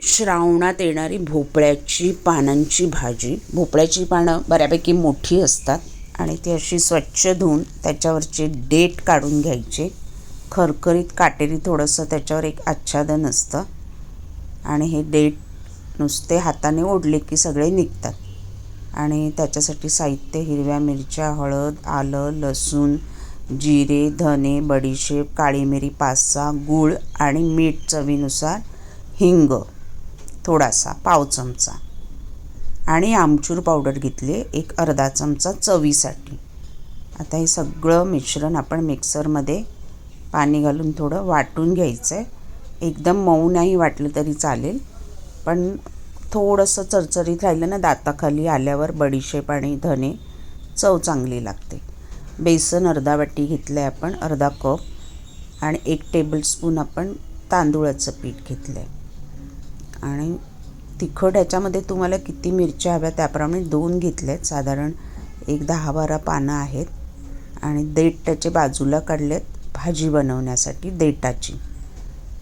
श्रावणात येणारी भोपळ्याची पानांची भाजी. भोपळ्याची पानं बऱ्यापैकी मोठी असतात आणि ती अशी स्वच्छ धुवून त्याच्यावरचे डेट काढून घ्यायचे. खरखरीत काटेरी थोडंसं त्याच्यावर एक आच्छादन असतं. आणि हे डेट नुसते हाताने ओढले की सगळे निघतात. आणि त्याच्यासाठी साहित्य हिरव्या मिरच्या हळद आलं लसूण जिरे धने बडीशेप काळी मिरी पाच गूळ आणि मीठ चवीनुसार हिंग थोडासा पाव चमचा. आणि आमचूर पावडर घेतली एक अर्धा चमचा चवीसाठी. आता हे सगळं मिश्रण आपण मिक्सरमध्ये पाणी घालून थोडं वाटून घ्यायचं आहे एकदम मऊ नाही वाटलं तरी चालेल. पण थोडंसं चरचरीत राहिलं ना दाताखाली आल्यावर बडीशेप आणि धने चव चांगली लागते. बेसन अर्धा वाटी घेतलं आहे आपण अर्धा कप आणि एक टेबलस्पून आपण तांदूळाचं पीठ घेतलं आहे आणि तिखट ह्याच्यामध्ये तुम्हाला किती मिरच्या हव्या त्याप्रमाणे दोन घेतले आहेत साधारण एक दहा बारा पानं आहेत. आणि देठ त्याचे बाजूला काढलेत भाजी बनवण्यासाठी देठाची.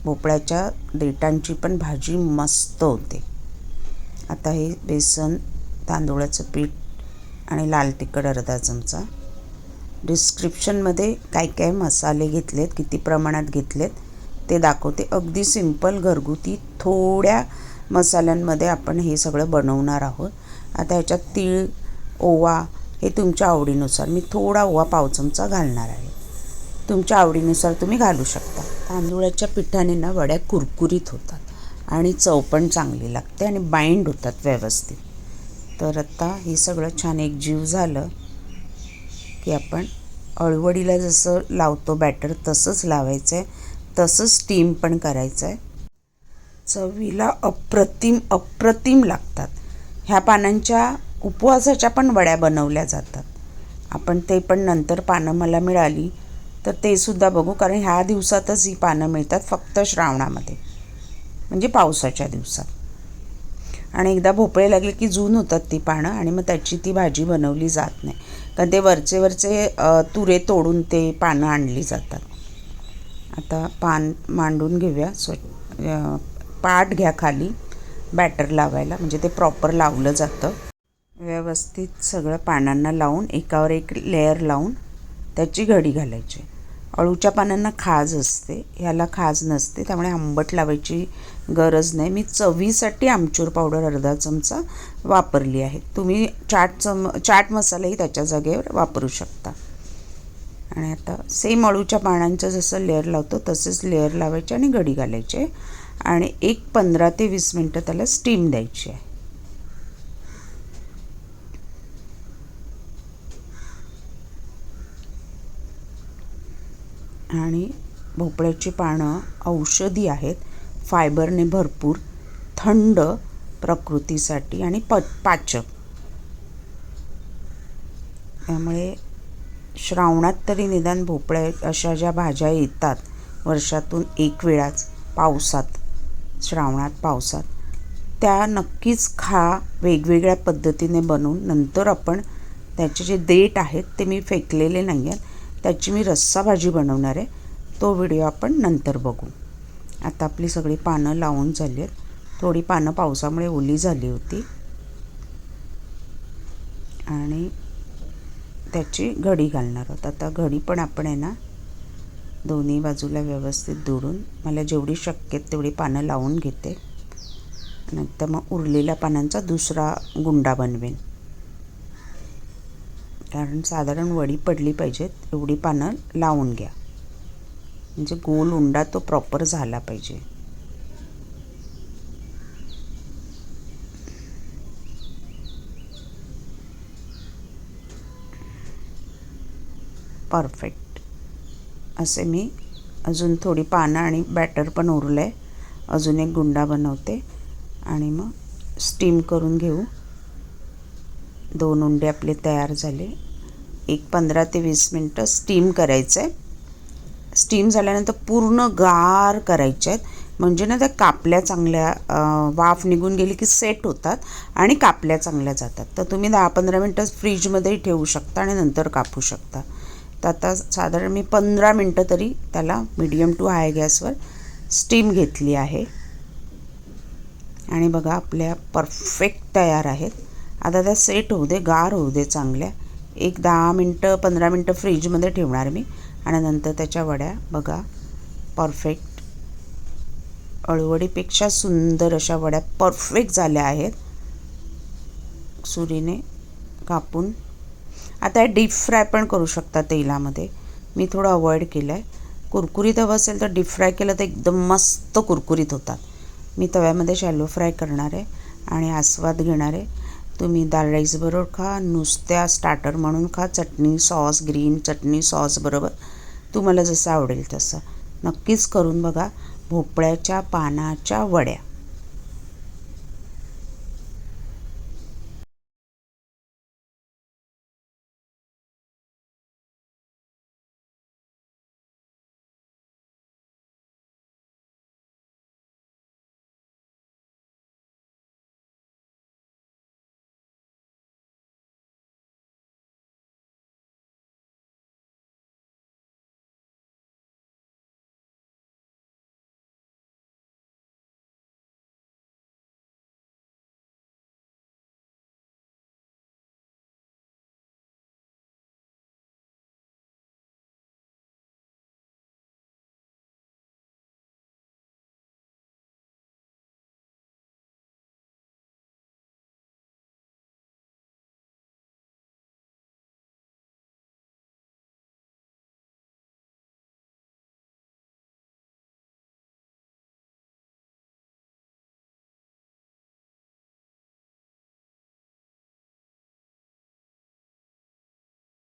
भोपळ्याच्या देटांची पण भाजी मस्त होते. आता हे बेसन तांदूळाचं पीठ आणि लाल तिखट अर्धा चमचा. डिस्क्रिप्शनमध्ये काय काय मसाले घेतलेत किती प्रमाणात घेतलेत ते दाखवते. अगदी सिंपल घरगुती थोड्या मसाल्यांमध्ये आपण हे सगळं बनवणार आहोत. आता ह्याच्यात तीळ ओवा हे तुमच्या आवडीनुसार. मी थोडा ओवा पाव चमचा घालणार आहे. तुमच्या आवडीनुसार तुम्ही घालू शकता. तांदुळाच्या पिठाने ना वड्या कुरकुरीत होतात आणि चव पण चांगली लागते आणि बाइंड होतात व्यवस्थित. तर आता हे सगळं छान एक जीव झालं की आपण अळवडीला जसं लावतो बॅटर तसंच लावायचं आहे तसंच स्टीम पण करायचं आहे चवीला अप्रतिम अप्रतिम लागतात. ह्या पानांच्या उपवासाच्या पण वड्या बनवल्या जातात. आपण ते पण नंतर पानं मला मिळाली. तर ते सुद्धा बघू कारण ह्या दिवसातच ही पानं मिळतात फक्त श्रावणामध्ये म्हणजे पावसाच्या दिवसात. आणि एकदा भोपळे लागले की जून होतात ती पानं आणि मग त्याची ती भाजी बनवली जात नाही. कारण ते वरचे वरचे तुरे तोडून ते पानं आणली जातात. आता पान मांडून घेऊया स्व पाट घ्या खाली बॅटर लावायला म्हणजे ते प्रॉपर लावलं जातं. व्यवस्थित सगळं पानांना लावून एकावर एक लेअर लावून त्याची घडी घालायची. अळूच्या पानांना खाज असते. ह्याला खाज नसते. त्यामुळे आंबट लावायची गरज नाही. मी चवीसाठी आमचूर पावडर अर्धा चमचा वापरली आहे. तुम्ही चाट चम चाट मसालाही त्याच्या जागेवर वापरू शकता. आणि आता सेम अळूच्या पानांचं जसं लेअर लावतो तसेच लेअर लावायचे आणि घडी घालायचे. आणि एक पंधरा ते वीस मिनटं त्याला स्टीम द्यायची आहे. आणि भोपळ्याची पानं औषधी आहेत. फायबरने भरपूर थंड प्रकृतीसाठी आणि प पाचक. त्यामुळे श्रावणात तरी निदान भोपळ्या अशा ज्या भाज्या येतात वर्षातून एक वेळाच पावसात श्रावणात पावसात त्या नक्कीच खा वेगवेगळ्या पद्धतीने बनवून नंतर आपण त्याचे जे देठ आहेत ते मी फेकलेले नाही आहेत त्याची मी रस्सा भाजी बनवणार आहे. तो व्हिडिओ आपण नंतर बघू. आता आपली सगळी पानं लावून झाली आहेत. थोडी पानं पावसामुळे ओली झाली होती. आणि त्याची घडी घालणार आहोत. आता घडी पण आपण आहे ना दोन्ही बाजूला व्यवस्थित दुरून मला जेवढी शक्य तेवढी पानं लावून घेते. नंतर मग उरलेल्या पानांचा दुसरा गुंडा बनवेन. कारण साधारण वडी पडली पाहिजेत एवढी पानं लावून घ्या. म्हणजे गोल उंडा तो प्रॉपर झाला पाहिजे. परफेक्ट असे मी अजून थोडी पानं आणि बॅटर पण उरलं आहे अजून एक गुंडा बनवते. आणि मग स्टीम करून घेऊ. दोन उंडे आपले तयार झाले. एक पंधरा ते वीस मिनटं स्टीम करायचं आहे स्टीम झाल्यानंतर पूर्ण गार करायचे आहेत. म्हणजे ना त्या कापल्या चांगल्या वाफ निघून गेली की सेट होतात आणि कापल्या चांगल्या जातात. तर तुम्ही दहा पंधरा मिनटं फ्रीजमध्येही ठेवू शकता आणि नंतर कापू शकता. तर आता साधारण मी पंधरा मिनटं तरी त्याला मिडियम टू हाय गॅसवर स्टीम घेतली आहे. आणि बघा आपल्या परफेक्ट तयार आहेत. आता त्या सेट होऊ दे गार होऊ दे चांगल्या. एक दहा मिनटं पंधरा मिनटं फ्रीजमध्ये ठेवणार मी. आणि नंतर त्याच्या वड्या बघा परफेक्ट अळवडीपेक्षा सुंदर अशा वड्या परफेक्ट झाल्या आहेत. सुरीने कापून. आता डीप फ्राय पण करू शकता तेलामध्ये. मी थोडं अवॉइड केलं आहे कुरकुरीत हवं असेल तर डीप फ्राय केलं तर एकदम मस्त कुरकुरीत होतात. मी तव्यामध्ये शॅलो फ्राय करणार आहे आणि आस्वाद घेणार आहे. तुम्ही दाल राईसबरोबर खा नुसत्या स्टार्टर म्हणून खा chutney sauce green chutney sauce बरोबर. तुम्हाला जसं आवडेल तसं. नक्कीच करून बघा भोपळ्याच्या पानाच्या वड्या.